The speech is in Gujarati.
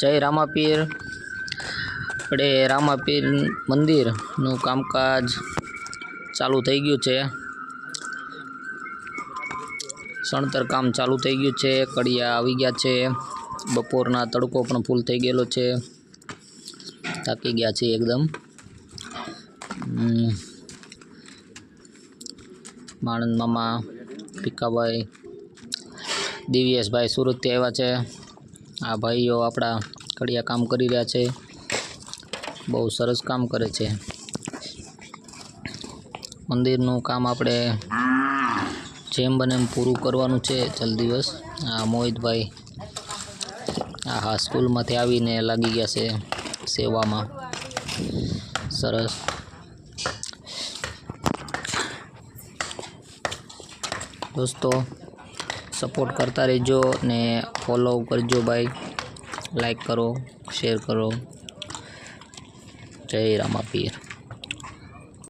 જય રામાપીર. આપણે રામાપીર મંદિરનું કામકાજ ચાલુ થઈ ગયું છે. સણતર કામ ચાલુ થઈ ગયું છે. કડિયા આવી ગયા છે. બપોરના તડકો પણ ફૂલ થઈ ગયેલો છે. થાકી ગયા છે એકદમ. માણંદ મામા, ભીખાભાઈ, દિવ્યેશભાઈ સુરતથી આવ્યા છે. આ ભાઈઓ આપણા કડિયા કામ કરી રહ્યા છે. બહુ સરસ કામ કરે છે. મંદિરનું કામ આપણે જેમ બને એમ પૂરું કરવાનું છે. જલ્દી દિવસ. આ મોહિતભાઈ આ હા, સ્કૂલમાંથી આવીને લાગી ગયા છે સેવામાં. સરસ. દોસ્તો સપોર્ટ કરતા રહેજો ને ફોલો કરજો ભાઈ. લાઈક કરો શેર કરો. જય રામાપીર.